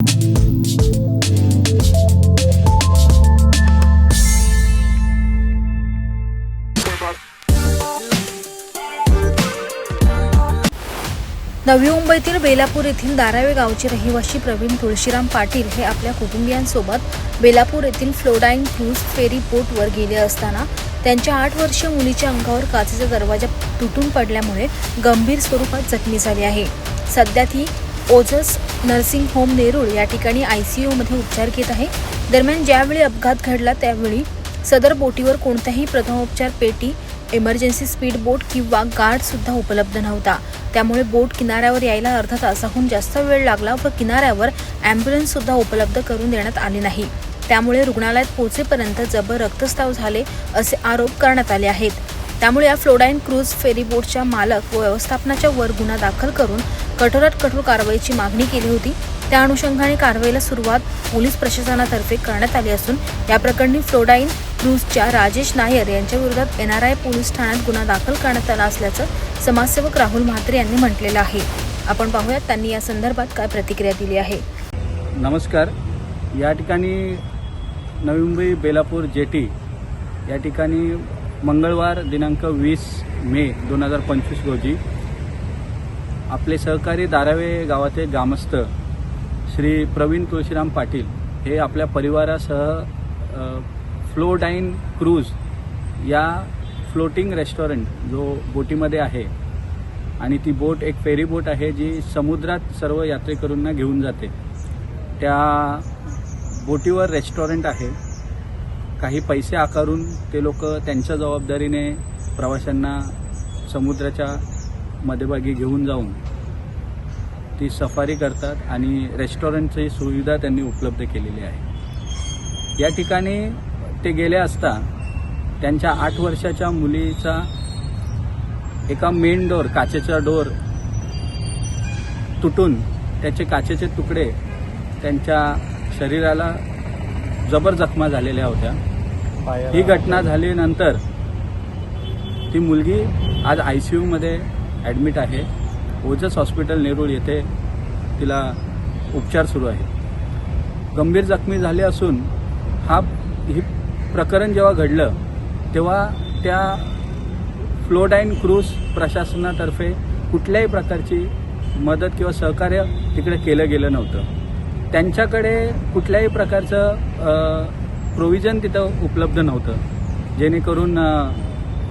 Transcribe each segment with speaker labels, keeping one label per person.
Speaker 1: नवी मुंबईतील बेलापूर येथील दारावे गावचे रहिवासी प्रवीण तुळशीराम पाटील हे आपल्या कुटुंबियांसोबत बेलापूर येथील फ्लोडाईन क्रूज फेरी बोटवर गेले असताना त्यांच्या आठ वर्षीय मुलीच्या अंगावर काचेचा दरवाजा तुटून पडल्यामुळे गंभीर स्वरूपात जखमी झाली आहे. सध्या ती ओजस नर्सिंग होम नेरूळ या ठिकाणी आय सी यूमध्ये उपचार घेत आहे. दरम्यान ज्यावेळी अपघात घडला त्यावेळी सदर बोटीवर कोणत्याही प्रथमोपचार पेटी इमर्जन्सी स्पीड बोट किंवा गार्ड सुद्धा उपलब्ध नव्हता. त्यामुळे बोट किनाऱ्यावर यायला अर्धा तासाहून जास्त वेळ लागला व किनाऱ्यावर ॲम्ब्युलन्स सुद्धा उपलब्ध करून देण्यात आली नाही. त्यामुळे रुग्णालयात पोहोचेपर्यंत जबर रक्तस्राव झाले असे आरोप करण्यात आले आहेत. त्यामुळे या फ्लोडाईन क्रूज फेरीबोटच्या मालक व व्यवस्थापनाच्या वर गुन्हा दाखल करून कठोरात कठोर कारवाईची मागणी केली होती. त्या अनुषंगाने कारवाईला सुरुवात पोलीस प्रशासनातर्फे करण्यात आली असून या प्रकरणी फ्लोडाईन क्रूजच्या राजेश नायर यांच्या विरोधात एन आर आय पोलीस ठाण्यात गुन्हा दाखल करण्यात आला असल्याचं समाजसेवक राहुल म्हात्रे यांनी म्हटलेलं आहे. आपण पाहूयात त्यांनी या संदर्भात काय प्रतिक्रिया दिली आहे.
Speaker 2: नमस्कार. या ठिकाणी नवी मुंबई बेलापूर जेटी या ठिकाणी मंगळवार दिनांक वीस मे दोन हजार पंचवीस रोजी आपले सहकारी दारावे गावाचे ग्रामस्थ श्री प्रवीण तुळशीराम पाटील हे आपल्या परिवारासह फ्लोडाईन क्रूज या फ्लोटिंग रेस्टॉरंट जो बोटीमध्ये आहे आणि ती बोट एक फेरी बोट आहे जी समुद्रात सर्व यात्रेकरूंना घेऊन जाते. त्या बोटीवर रेस्टॉरंट आहे. काही पैसे आकारून ते लोक त्यांच्या जबाबदारीने प्रवाशांना समुद्राच्या मध्यभागी घेऊन जाऊन ती सफारी करतात आणि रेस्टॉरंटची सुविधा त्यांनी उपलब्ध केलेली आहे. या ठिकाणी ते गेले असता त्यांच्या आठ वर्षाच्या मुलीचा एका मेन डोर काचेचा डोर तुटून त्याचे काचेचे तुकडे त्यांच्या शरीराला जबर जखमा झालेल्या होत्या. ही घटना झाल्यानंतर ती मुलगी आज आय सी यूमध्ये ॲडमिट आहे. ओजस हॉस्पिटल नेरूळ येथे तिला उपचार सुरू आहे गंभीर जखमी झाले असून हा ही प्रकरण जेव्हा घडलं तेव्हा त्या फ्लोडाईन क्रूज प्रशासनातर्फे कुठल्याही प्रकारची मदत किंवा सहकार्य तिकडे केलं गेलं नव्हतं. त्यांच्याकडे कुठल्याही प्रकारचं प्रोव्हिजन तिथं उपलब्ध नव्हतं. जेणेकरून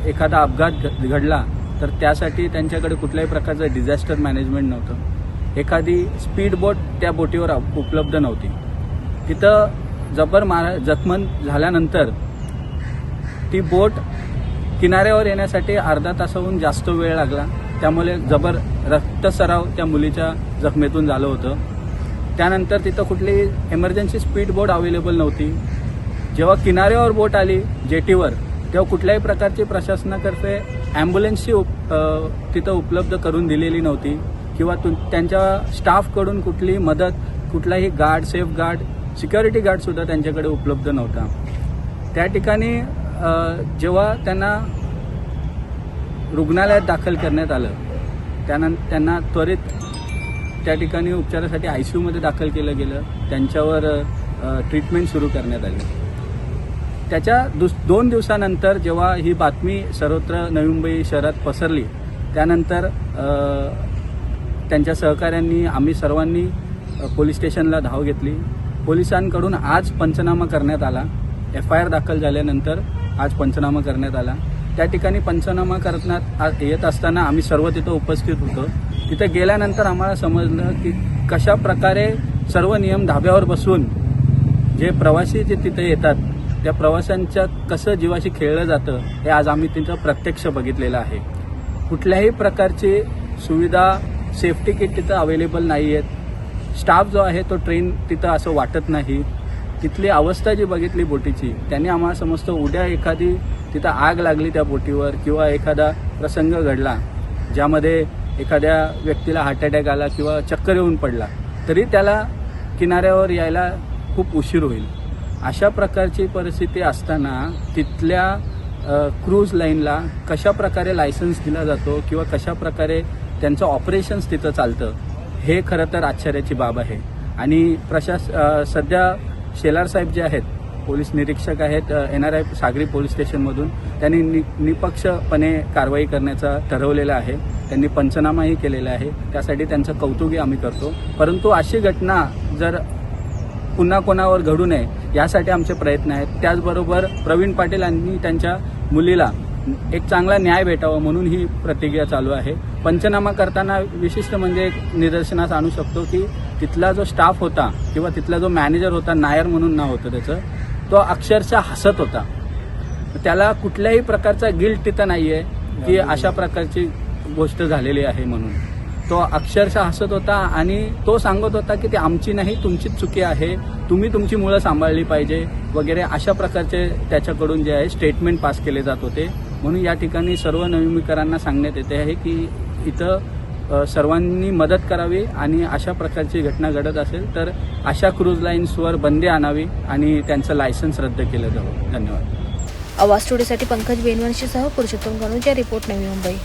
Speaker 2: एखादा अपघात घ- घडला तर त्यासाठी त्यांच्याकडे कुठल्याही प्रकारचं डिझास्टर मॅनेजमेंट नव्हतं. एखादी स्पीड बोट त्या बोटीवर उपलब्ध नव्हती. तिथं जबर मारा जखमन झाल्यानंतर ती बोट किनाऱ्यावर येण्यासाठी अर्धा तासाहून जास्त वेळ लागला. त्यामुळे जबर रक्तसराव त्या मुलीच्या जखमेतून झालं होतं. त्यानंतर तिथं कुठली एमर्जन्सी स्पीड बोट अवेलेबल नव्हती. जेव्हा किनाऱ्यावर बोट आली जेटीवर तेव्हा कुठल्याही प्रकारची प्रशासनातर्फे ॲम्ब्युलन्सची उप तिथं उपलब्ध करून दिलेली नव्हती. किंवा तु त्यांच्या स्टाफकडून कुठली मदत कुठलाही गार्ड सेफ गार्ड सिक्युरिटी गार्डसुद्धा त्यांच्याकडे उपलब्ध नव्हता. त्या ठिकाणी जेव्हा त्यांना रुग्णालयात दाखल करण्यात आलं त्यानं त्यांना त्वरित त्या ठिकाणी उपचारासाठी आय सी यूमध्ये दाखल केलं गेलं. त्यांच्यावर ट्रीटमेंट सुरू करण्यात आली. त्याच्या दुस दोन दिवसानंतर जेव्हा ही बातमी सर्वत्र नवी मुंबई शहरात पसरली त्यानंतर त्यांच्या सहकाऱ्यांनी आम्ही सर्वांनी पोलीस स्टेशनला धाव घेतली. पोलिसांकडून आज पंचनामा करण्यात आला. एफ आय आर दाखल झाल्यानंतर आज पंचनामा करण्यात आला. त्या ठिकाणी पंचनामा करण्यात आ- येत असताना आम्ही सर्व तिथं उपस्थित होतो. तिथं गेल्यानंतर आम्हाला समजलं की कशा प्रकारे सर्व नियम धाब्यावर बसून जे प्रवासी जे तिथे येतात त्या प्रवाशांच्या कसं जीवाशी खेळलं जातं हे आज आम्ही त्यांचं प्रत्यक्ष बघितलेलं आहे. कुठल्याही प्रकारची सुविधा सेफ्टी किट तिथं अवेलेबल नाही आहेत स्टाफ जो आहे तो ट्रेन तिथं असं वाटत नाही. तिथली अवस्था जी बघितली बोटीची त्यांनी आम्हाला समजतं उद्या एखादी तिथं आग लागली त्या बोटीवर किंवा एखादा प्रसंग घडला ज्यामध्ये एखाद्या व्यक्तीला हार्ट अटॅक आला किंवा चक्कर येऊन पडला तरी त्याला किनाऱ्यावर यायला खूप उशीर होईल. अशा प्रकारची परिस्थिती असताना तिथल्या क्रूज लाईनला कशा प्रकारे लायसन्स दिला जातो किंवा कशा प्रकारे त्यांचं ऑपरेशन्स तिथं चालतं हे खरं तर आश्चर्याची बाब आहे. आणि प्रशास सध्या शेलार साहेब जे आहेत पोलीस निरीक्षक आहेत एन आर आय सागरी पोलीस स्टेशनमधून त्यांनी नि निपक्षपणे कारवाई करण्याचं ठरवलेलं आहे. त्यांनी पंचनामाही केलेला आहे. त्यासाठी त्यांचं कौतुकही आम्ही करतो. परंतु अशी घटना जर पुन्हा कोणावर घडू नये यासाठी आमचे प्रयत्न आहेत. त्याचबरोबर प्रवीण पाटील यांनी त्यांच्या मुलीला एक चांगला न्याय भेटावा म्हणून ही प्रतिक्रिया चालू आहे. पंचनामा करताना विशिष्ट म्हणजे एक निदर्शनास आणू शकतो की तिथला जो स्टाफ होता किंवा तिथला जो मॅनेजर होता नायर म्हणून नाव होतं त्याचं तो अक्षरशः हसत होता. त्याला कुठल्याही प्रकारचा गिल्ट तिथं नाही आहे की अशा प्रकारची गोष्ट झालेली आहे म्हणून. तो अक्षरशः हसत होता आणि तो सांगत होता की ते आमची नाही तुमचीच चुकी आहे. तुम्ही तुमची मुळं सांभाळली पाहिजे वगैरे अशा प्रकारचे त्याच्याकडून जे आहे स्टेटमेंट पास केले जात होते. म्हणून या ठिकाणी सर्व नवीमुखीकरांना सांगण्यात येते आहे की इथं सर्वांनी मदत करावी आणि अशा प्रकारची घटना घडत असेल तर अशा क्रूज लाईन्सवर बंदी आणावी आणि त्यांचं लायसन्स रद्द केलं जावं. धन्यवाद.
Speaker 1: आवाज स्टुडिओसाठी पंकज बेनवंशीसह पुरुषोत्तम गणूच्या रिपोर्ट नवी मुंबई.